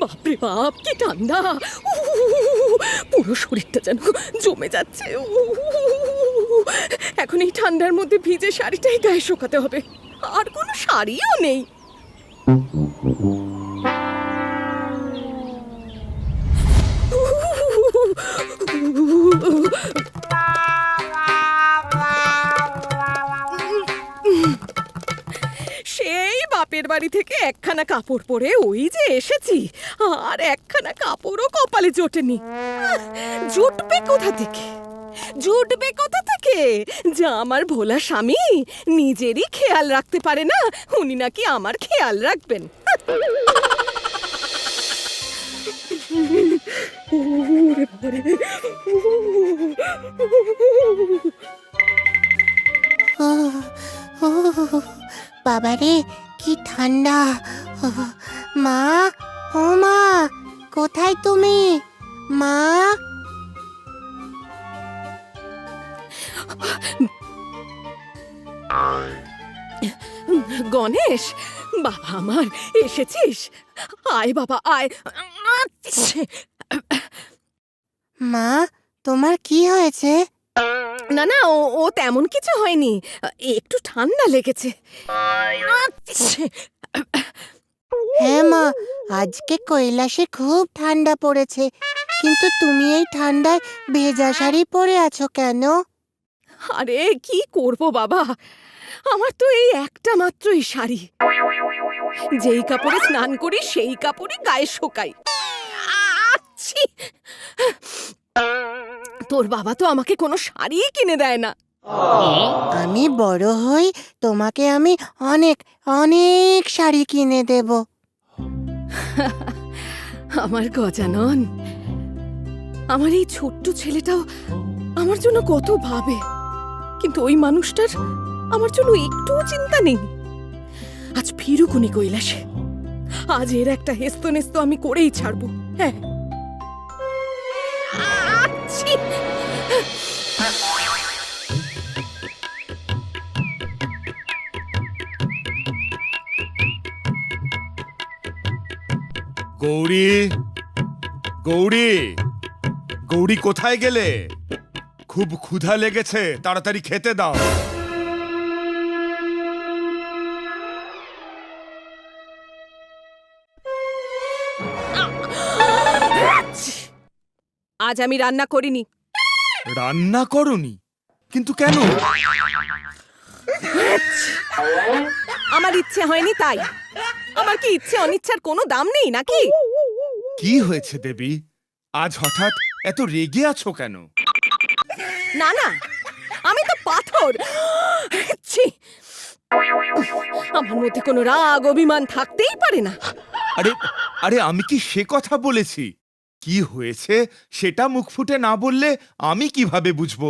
বাপরে বাপ, কি ঠান্ডা। পুরো শরীরটা যেন জমে যাচ্ছে। এখন এই ঠান্ডার মধ্যে ভিজে শাড়িটাই গায়ে শোকাতে হবে। আর কোনো শাড়িও নেই। বাড়ি থেকে একখানা কাপড় পরে ওই যে এসেছি। আর একখানা কাপড়ও কপালে জোটেনি। জুটবে কোথা থেকে? জুটবে কোথা থেকে? যা আমার ভোলা স্বামী নিজেরই খেয়াল রাখতে পারে না, উনি নাকি আমার খেয়াল রাখবেন। বাবারে। ঠান্ডা। মা ও মা কোথায় তুমি? মা। গণেশ বাবা আমার এসেছিস? আয় বাবা আয়। মা তোমার কি হয়েছে? না না ও ও তেমন কিছু হয়নি। একটু ঠান্ডা লেগেছে। আচ্ছা। হ্যাঁ মা আজকে কৈলাসে খুব ঠান্ডা পড়েছে। কিন্তু তুমি এই ঠান্ডায় ভেজা শাড়ি পরে আছো কেন? আরে কি করব বাবা? আমার তো এই একটা মাত্রই শাড়ি। যেই কাপড়ে স্নান করি সেই কাপড়ই গায়ে শোকাই আচ্ছি! তোর বাবা তো আমাকে কোনো শাড়িই কিনে দেয় না। আমি বড় হই তোমাকে আমি অনেক অনেক শাড়ি কিনে দেব। আমার গজানন আমার এই ছোট্ট ছেলেটাও আমার জন্য কত ভাবে কিন্তু ওই মানুষটার আমার জন্য একটুও চিন্তা নেই। আজ ফিরুকুনি কৈলাসে আজ এর একটা হেস্ত নেস্ত আমি করেই ছাড়বো হ্যাঁ। গৌরী গৌরী গৌরী কোথায় গেলে? খুব ক্ষুধা লেগেছে তাড়াতাড়ি খেতে দাও। আজ আমি রান্না করিনি। রান্না করনি? কিন্তু কেন? আমার ইচ্ছে হয়নি তাই। আমার কি ইচ্ছে অনিচ্ছার কোনো দাম নেই নাকি? কি হয়েছে দেবী? আজ হঠাৎ এত রেগে আছো কেন? না না আমি তো পাথর। ছি! আমার মধ্যে কোনো রাগ অভিমান থাকতেই পারে না। আরে আরে আমি কি সে কথা বলেছি? কি হয়েছে সেটা মুখ ফুটে না বললে আমি কীভাবে বুঝব?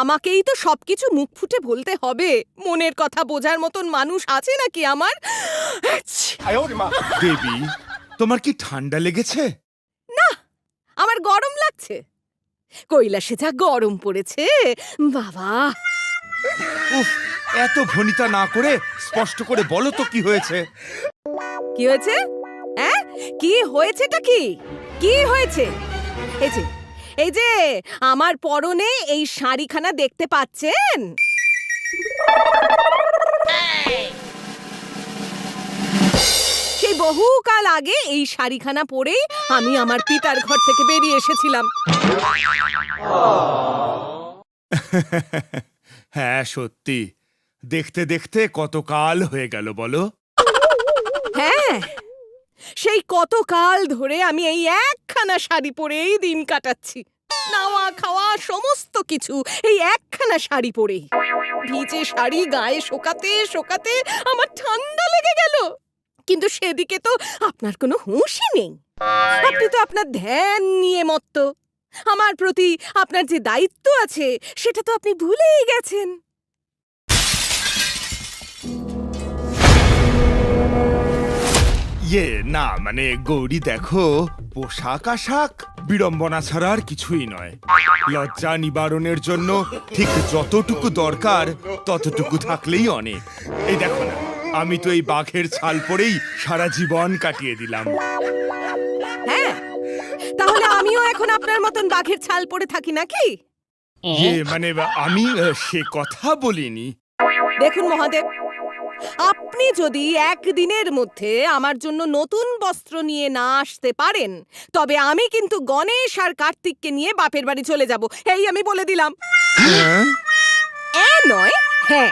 আমাকেই তো সবকিছু মুখ ফুটে বলতে হবে। মনের কথা বোঝার মতন মানুষ আছে নাকি আমার? দেবী তোমার কি ঠান্ডা লেগেছে? না আমার গরম লাগছে। কৈলাসে যা গরম পড়েছে বাবা। উফ এত ভনিতা না করে স্পষ্ট করে বলো তো কি হয়েছে? কি হয়েছে? হ্যাঁ? কি হয়েছেটা কি? কি হয়েছে? এই যে এই যে আমার পরনে এই শাড়িখানা দেখতে পাচ্ছেন? সেই বহুকাল আগে এই শাড়িখানা পরেই আমি আমার পিতার ঘর থেকে বেরিয়ে এসেছিলাম। হ্যাঁ সত্যি। দেখতে দেখতে কত কাল হয়ে গেল বলো। হ্যাঁ সেই কতকাল ধরে আমি এই একখানা শাড়ি পরেই দিন কাটাচ্ছি। নাওয়া, খাওয়া, সমস্ত কিছু এই একখানা শাড়ি পরেই। ভিজে শাড়ি গায়ে শোকাতে শোকাতে আমার ঠান্ডা লেগে গেল। কিন্তু সেদিকে তো আপনার কোনো হুঁশই নেই। আপনি তো আপনার ধ্যান নিয়ে মত্ত। আমার প্রতি আপনার যে দায়িত্ব আছে, সেটা তো আপনি ভুলেই গেছেন। ইয়ে না মানে গৌরী দেখো পোশাক আশাক বিড়ম্বনা ছাড়া আর কিছুই নয়। লজ্জা নিবারণের জন্য ঠিক যতটুকু দরকার ততটুকু থাকলেই অনেক। এই দেখো না আমি তো এই বাঘের ছাল পরেই সারা জীবন কাটিয়ে দিলাম। হ্যাঁ তাহলে আমিও এখন আপনার মতন বাঘের ছাল পরে থাকি নাকি? ইয়ে মানে আমি সে কথা বলিনি। দেখুন মহাদেব আপনি যদি একদিনের মধ্যে আমার জন্য নতুন বস্ত্র নিয়ে না আসতে পারেন, তবে আমি কিন্তু গণেশ আর কার্তিককে নিয়ে বাপের বাড়ি চলে যাব। এই আমি বলে দিলাম। নয় হ্যাঁ।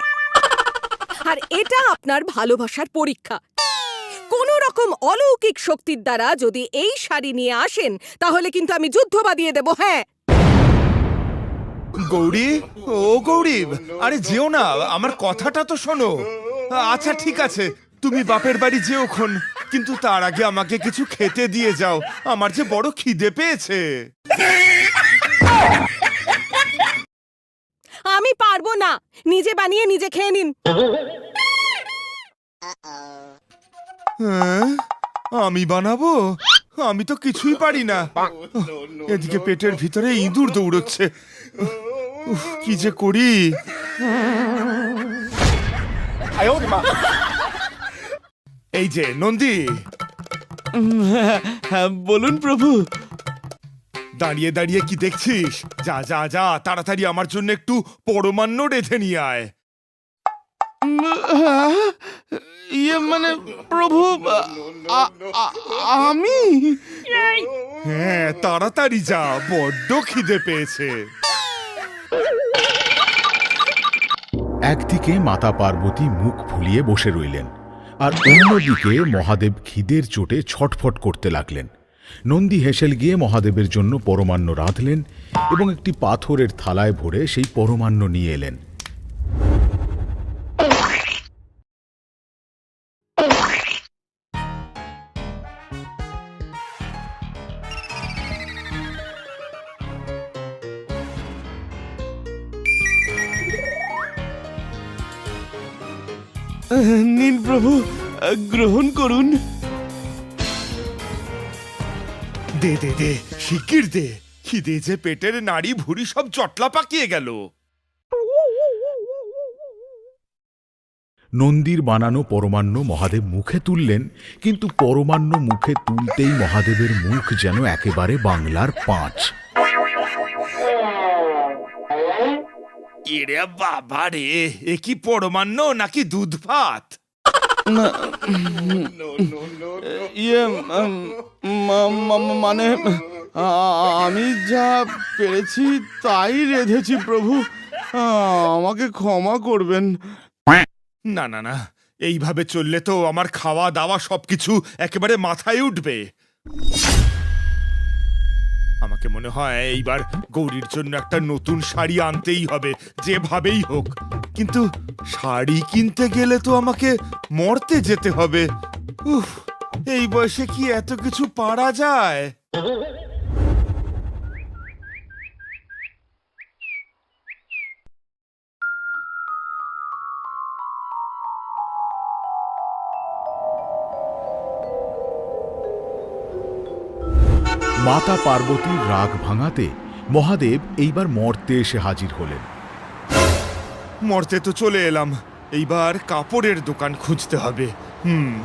আর এটা আপনার ভালোবাসার পরীক্ষা। কোন রকম অলৌকিক শক্তির দ্বারা যদি এই শাড়ি নিয়ে আসেন, তাহলে কিন্তু আমি যুদ্ধ বাদিয়ে দেব হ্যাঁ। গৌরী? ও গৌরী, আরে যেও না, আমার কথাটা তো শোনো। আচ্ছা ঠিক আছে। তুমি বাপের বাড়ি যেওখন কিন্তু তার আগে আমাকে কিছু খেতে দিয়ে যাও। আমার যে বড় খিদে পেয়েছে। আমি পারব না। নিজে বানিয়ে নিজে খেয়ে নিন। হ্যাঁ? আমি বানাবো? আমি তো কিছুই পারি না। এদিকে পেটের ভিতরে ইঁদুর দৌড়চ্ছে। উফ, কি যে করি? এই যে নন্দী হ্যাঁ বলুন প্রভু দাঁড়িয়ে দাঁড়িয়ে কি দেখছিস যা যা যা তাড়াতাড়ি আমার জন্য একটু পরমান্ন রেঁধে নিয়ে আয় ইয়ে মানে প্রভু আ- আ- আমি হ্যাঁ তাড়াতাড়ি যা বড্ড খিদে পেয়েছে একদিকে মাতা পার্বতী মুখ ফুলিয়ে বসে রইলেন, আর অন্যদিকে মহাদেব খিদের চোটে ছটফট করতে লাগলেন। নন্দী হেসেল গিয়ে মহাদেবের জন্য পরমান্ন রাঁধলেন এবং একটি পাথরের থালায় ভরে সেই পরমান্ন নিয়ে এলেন। নিন প্রভু গ্রহণ করুন। দে দে দে শিগগির দে। খিদে যে পেটের নাড়ি ভুড়ি সব জটলা পাকিয়ে গেল। নন্দীর বানানো পরমান্ন মহাদেব মুখে তুললেন কিন্তু পরমান্ন মুখে তুলতেই মহাদেবের মুখ যেন একেবারে বাংলার পাঁচ। এরে বাবা রে এ কি পরমান্ন নাকি দুধ ভাত ইয়ে মানে আমি যা পেরেছি তাই রেধেছি প্রভু। আমাকে ক্ষমা করবেন। না না না এইভাবে চললে তো আমার খাওয়া দাওয়া সবকিছু একেবারে মাথায় উঠবে। আমাকে মনে হয় এইবার গৌরীর জন্য একটা নতুন শাড়ি আনতেই হবে, যেভাবেই হোক। কিন্তু শাড়ি কিনতে গেলে তো আমাকে মরতে যেতে হবে। উফ, এই বয়সে কি এত কিছু পারা যায়? মাতা পার্বতীর রাগ ভাঙাতে মহাদেব এইবার মর্তে এসে হাজির হলেন। মরতে তো চলে এলাম। এইবার কাপড়ের দোকান খুঁজতে হবে। হুম।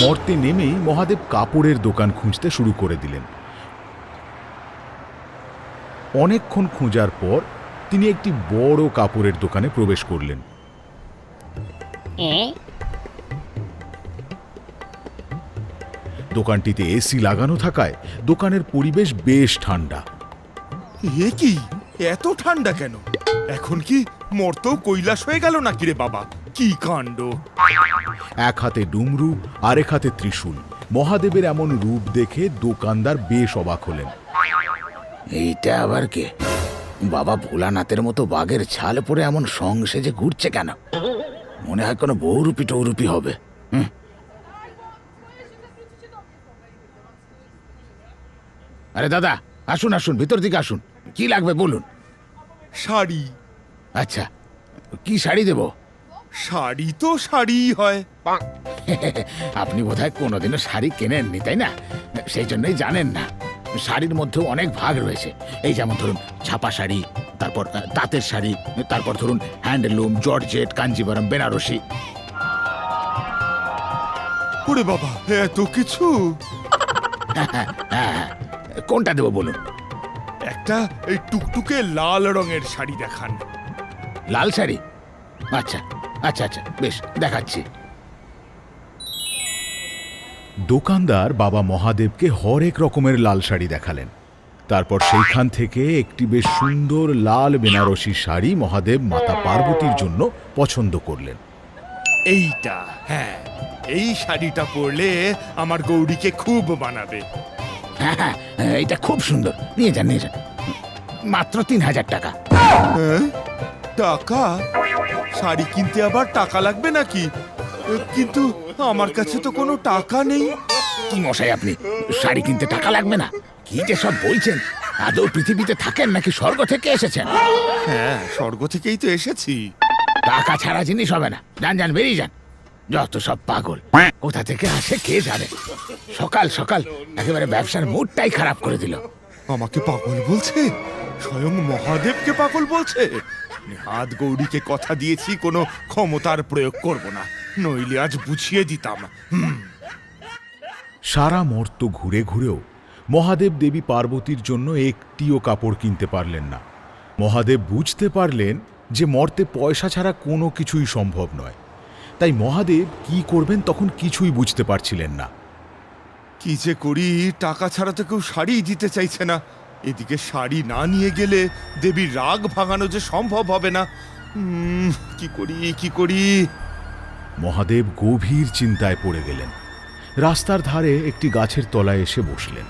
মর্তে নেমেই মহাদেব কাপড়ের দোকান খুঁজতে শুরু করে দিলেন। অনেকক্ষণ খোঁজার পর তিনি একটি বড় কাপড়ের দোকানে প্রবেশ করলেন। দোকানটিতে এসি লাগানো থাকায় দোকানের পরিবেশ বেশ ঠান্ডা। এ কি? এত ঠান্ডা কেন? এখন কি মর্ত কৈলাস হয়ে গেল নাকি রে বাবা? কি কাণ্ড? এক হাতে ডুমরু আরেক হাতে ত্রিশূল। মহাদেবের এমন রূপ দেখে দোকানদার বেশ অবাক হলেন। এইটা আবার কে? বাবা ভোলানাথের মতো বাঘের ছাল পরে এমন সং সেজে ঘুরছে কেন? মনে হয় কোনো বহুরূপী টৌরূপী হবে। হুম। আরে দাদা আসুন আসুন ভিতর দিকে আসুন। কি লাগবে বলুন? শাড়ি। আচ্ছা কি শাড়ি দেব? শাড়ি তো শাড়িই হয়। আপনি বোধহয় কোনোদিনও শাড়ি কেনেননি তাই না? সেই জন্যই জানেন না। শাড়ির মধ্যেও অনেক ভাগ রয়েছে। এই যেমন ধরুন ছাপা শাড়ি তারপর তাঁতের শাড়ি তারপর ধরুন হ্যান্ডলুম জর্জেট কাঞ্জিবরম বেনারসি। ওরে বাবা এত কিছু? হ্যাঁ হ্যাঁ। কোনটা দেবো বলুন? একটা এই টুকটুকে লাল রঙের শাড়ি দেখান। লাল শাড়ি? আচ্ছা আচ্ছা আচ্ছা বেশ দেখাচ্ছি। দোকানদার বাবা মহাদেবকে হরেক রকমের লাল শাড়ি দেখালেন। তারপর সেইখান থেকে একটি বেশ সুন্দর লাল বেনারসি শাড়ি মহাদেব মাতা পার্বতীর জন্য পছন্দ করলেন। এইটা হ্যাঁ এই শাড়িটা পরলে আমার গৌরীকে খুব মানাবে। হ্যাঁ হ্যাঁ এইটা খুব সুন্দর। নিয়ে যান নিয়ে যান। মাত্র তিন হাজার টাকা। হ্যাঁ? টাকা? শাড়ি কিনতে আবার টাকা লাগবে নাকি? এ, কিন্তু আমার কাছে তো কোনো টাকা নেই। কি মশাই আপনি? শাড়ি কিনতে টাকা লাগবে না? কি যে সব বলছেন? আদৌ পৃথিবীতে থাকেন নাকি স্বর্গ থেকে এসেছেন? হ্যাঁ স্বর্গ থেকেই তো এসেছি। টাকা ছাড়া জিনিস হবে না। যান যান বেরিয়ে যান। যত সব পাগল। কোথা থেকে আসে কে জানে? সকাল সকাল একেবারে ব্যবসার মুডটাই খারাপ করে দিল। আমাকে পাগল বলছে? স্বয়ং মহাদেবকে পাগল বলছে? হাত গৌরীকে কথা দিয়েছি কোনো ক্ষমতার প্রয়োগ করব না। নইলে আজ বুঝিয়ে দিতাম। সারা মর্ত ঘুরে ঘুরেও মহাদেব দেবী পার্বতীর জন্য একটিও কাপড় কিনতে পারলেন না। মহাদেব বুঝতে পারলেন যে মর্তে পয়সা ছাড়া কোনো কিছুই সম্ভব নয়। তাই মহাদেব কি করবেন তখন কিছুই বুঝতে পারছিলেন না। কি যে করি টাকা ছাড়া তো কেউ শাড়ি দিতে চাইছে না। এদিকে শাড়ি না নিয়ে গেলে দেবীর রাগ ভাঙানো যে সম্ভব হবে না। কি করি কি করি? মহাদেব গভীর চিন্তায় পড়ে গেলেন। রাস্তার ধারে একটি গাছের তলায় এসে বসলেন।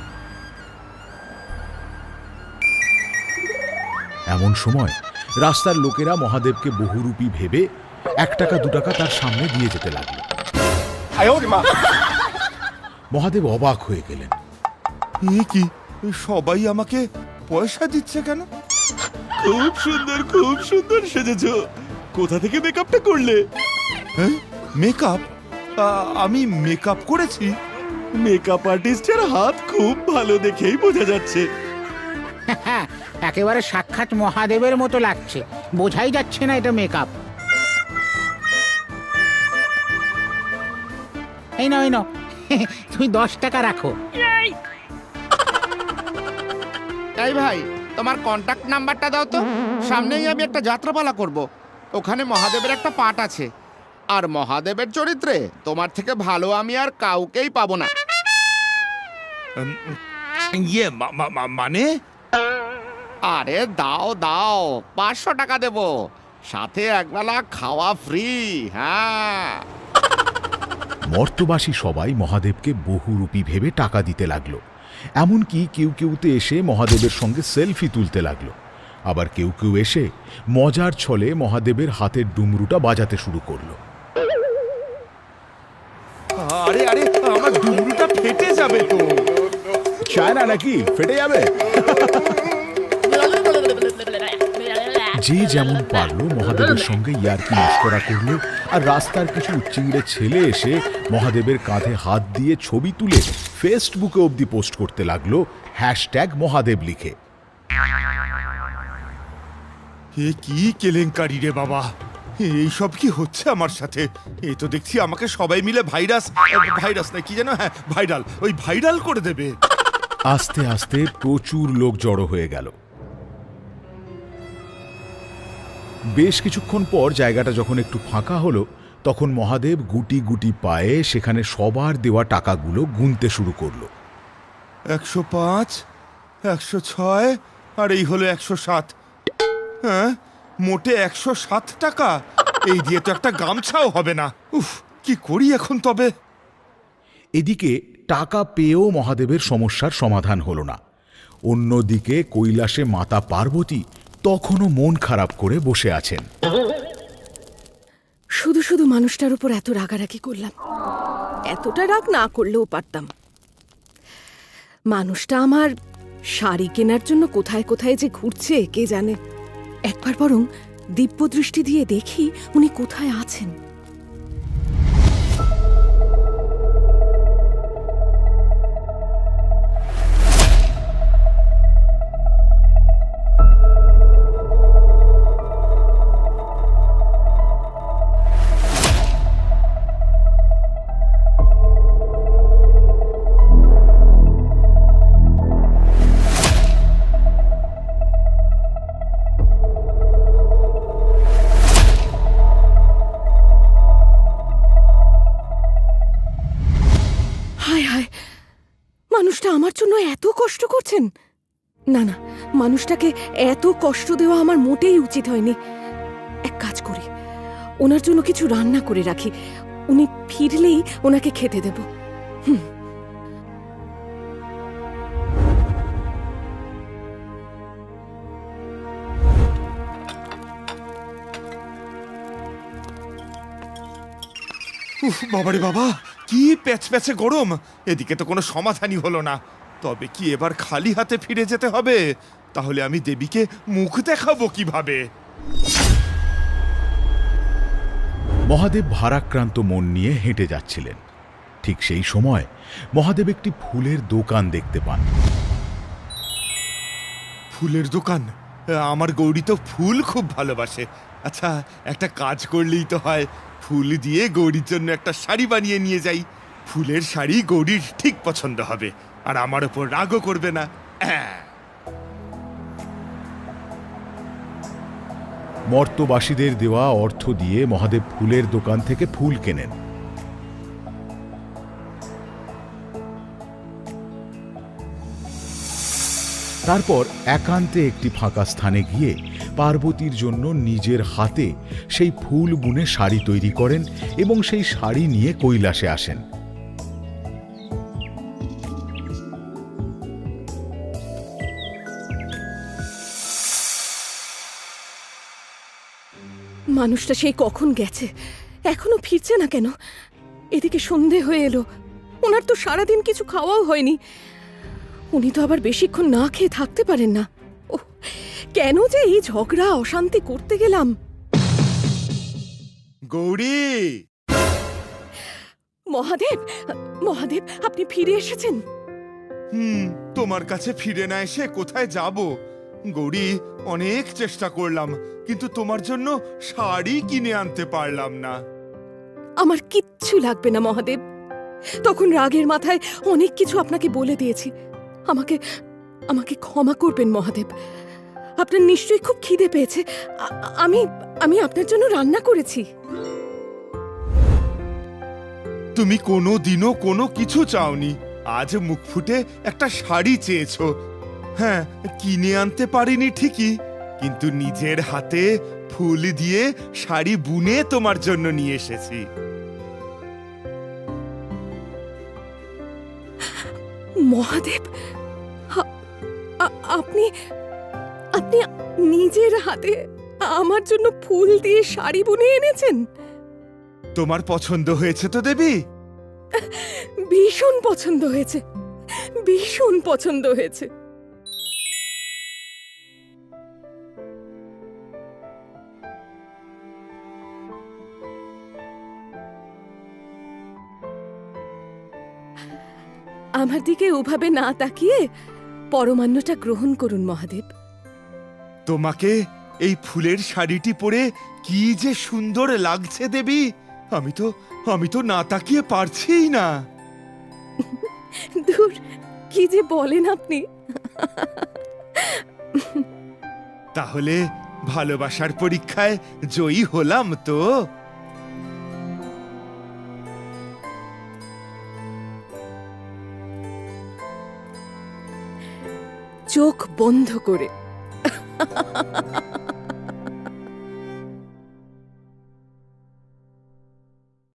এমন সময় রাস্তার লোকেরা মহাদেবকে বহুরূপী ভেবে এক টাকা দু টাকা তার সামনে দিয়ে যেতে লাগল। মহাদেব অবাক হয়ে গেলেন। এ কি? সবাই আমাকে পয়সা দিচ্ছে কেন? খুব সুন্দর খুব সুন্দর সেজেছ। কোথা থেকে মেকআপটা করলে? হ্যাঁ মেকআপ আমি মেকআপ করেছি। মেকআপ আর্টিস্টের হাত খুব ভালো দেখেই বোঝা যাচ্ছে। হ্যাঁ একেবারে সাক্ষাৎ মহাদেবের মতো লাগছে। বোঝাই যাচ্ছে না এটা মেকআপ এই নাও এই নাও। তুমি দশ টাকা রাখো। এই। ভাই তোমার কন্টাক্ট নাম্বারটা দাও তো। সামনেই আমি একটা যাত্রাপালা করব। ওখানে মহাদেবের একটা পাঠ আছে। আর মহাদেবের চরিত্রে তোমার থেকে ভালো আমি আর কাউকেই পাবো না। ইয়ে মা- মা- মা- মানে? আরে দাও দাও পাঁচশো টাকা দেব। সাথে একবেলা খাওয়া ফ্রি হ্যাঁ। মর্তবাসী সবাই মহাদেবকে বহুরূপী ভেবে টাকা দিতে লাগল। এমনকি কেউ কেউতে এসে মহাদেবের সঙ্গে সেলফি তুলতে লাগল। আবার কেউ কেউ এসে মজার ছলে মহাদেবের হাতের ডুমরুটা বাজাতে শুরু করল। আরে আরে আমার ডুমরুটা ফেটে যাবে তো। চায় না নাকি? ফেটে যাবে? যে যেমন পারল মহাদেবের সঙ্গে ইয়ার্কি মস্করা করল আর রাস্তার কিছু চিংড়ে ছেলে এসে মহাদেবের কাঁধে হাত দিয়ে ছবি তুলে ফেসবুকে অবধি পোস্ট করতে লাগল হ্যাশট্যাগ মহাদেব লিখে। এ কি কেলেঙ্কারি রে বাবা। এইসব কি হচ্ছে আমার সাথে? এই তো দেখছি আমাকে সবাই মিলে ভাইরাস ভাইরাস না কি যেন হ্যাঁ ভাইরাল ওই ভাইরাল করে দেবে। আস্তে আস্তে প্রচুর লোক জড়ো হয়ে গেল। বেশ কিছুক্ষণ পর জায়গাটা যখন একটু ফাঁকা হলো তখন মহাদেব গুটি গুটি পায়ে সেখানে সবার দেওয়া টাকাগুলো গুনতে শুরু করল। একশো পাঁচ একশো ছয় আর এই হলো একশো সাত। হ্যাঁ মোটে একশো সাত টাকা। এই দিয়ে তো একটা গামছাও হবে না। উফ কি করি এখন তবে? এদিকে টাকা পেয়েও মহাদেবের সমস্যার সমাধান হলো না। অন্যদিকে কৈলাসে মাতা পার্বতী তখনও মন খারাপ করে বসে আছেন। শুধু শুধু মানুষটার উপর এত রাগারাগি করলাম। এতটা রাগ না করলেও পারতাম। মানুষটা আমার শাড়ি কেনার জন্য কোথায় কোথায় যে ঘুরছে, কে জানে? একবার বরং দিব্য দৃষ্টি দিয়ে দেখি উনি কোথায় আছেন। মানুষটাকে এত কষ্ট দেওয়া আমার মোটেই উচিত হয়নি। এক কাজ করি, ওনার জন্য কিছু রান্না করে রাখি। উনি ফিরলেই ওনাকে খেতে দেব। উফ, বাবারে বাবা, কি প্যাচ প্যাচে গরম। এদিকে তো কোনো সমাধানই হলো না। তবে কি এবার খালি হাতে ফিরে যেতে হবে? তাহলে আমি দেবীকে মুখ দেখাবো কীভাবে? মহাদেব ভারাক্রান্ত মন নিয়ে হেঁটে যাচ্ছিলেন। ঠিক সেই সময় মহাদেব একটি ফুলের দোকান দেখতে পান। ফুলের দোকান? আমার গৌরী তো ফুল খুব ভালোবাসে। আচ্ছা একটা কাজ করলেই তো হয়। ফুল দিয়ে গৌরীর জন্য একটা শাড়ি বানিয়ে নিয়ে যাই। ফুলের শাড়ি গৌরীর ঠিক পছন্দ হবে। আর আমার ওপর রাগও করবে না। মর্তবাসীদের দেওয়া অর্থ দিয়ে মহাদেব ফুলের দোকান থেকে ফুল কেনেন। তারপর একান্তে একটি ফাঁকা স্থানে গিয়ে পার্বতীর জন্য নিজের হাতে সেই ফুল বুনে শাড়ি তৈরি করেন এবং সেই শাড়ি নিয়ে কৈলাসে আসেন। মানুষটা সেই কখন গেছে? এখনও ফিরছে না কেন? এদিকে সন্ধে হয়ে এলো। ওনার তো সারাদিন কিছু খাওয়াও হয়নি। উনি তো আবার বেশিক্ষণ না খেয়ে থাকতে পারেন না। ও কেন যে এই ঝগড়া অশান্তি করতে গেলাম? গৌরী! মহাদেব মহাদেব আপনি ফিরে এসেছেন? হুম তোমার কাছে ফিরে না এসে কোথায় যাব? গৌরী অনেক চেষ্টা করলাম কিন্তু তোমার জন্য শাড়ি কিনে আনতে পারলাম না। আমার কিচ্ছু লাগবে না মহাদেব। তখন রাগের মাথায় অনেক কিছু আপনাকে বলে দিয়েছি। আমাকে আমাকে ক্ষমা করবেন মহাদেব। আপনার নিশ্চয়ই খুব খিদে পেয়েছে। আমি আমি আপনার জন্য রান্না করেছি। তুমি কোনো দিনও কোনো কিছু চাওনি। আজ মুখ ফুটে একটা শাড়ি চেয়েছো। হ্যাঁ কিনে আনতে পারিনি ঠিকই কিন্তু নিজের হাতে ফুল দিয়ে শাড়ি বুনে তোমার জন্য নিয়ে এসেছি। মহাদেব আপনি আপনি নিজের হাতে আমার জন্য ফুল দিয়ে শাড়ি বুনে এনেছেন? তোমার পছন্দ হয়েছে তো দেবী? ভীষণ পছন্দ হয়েছে ভীষণ পছন্দ হয়েছে। আমার দিকে ওভাবে না তাকিয়ে পরমান্নটা গ্রহণ করুন মহাদেব। তোমাকে এই ফুলের শাড়িটি পরে কি যে সুন্দর লাগছে দেবী। আমি তো আমি তো না তাকিয়ে পারছিই না। দূর কি যে বলেন আপনি। তাহলে ভালোবাসার পরীক্ষায় জয়ী হলাম তো। চোখ বন্ধ করে।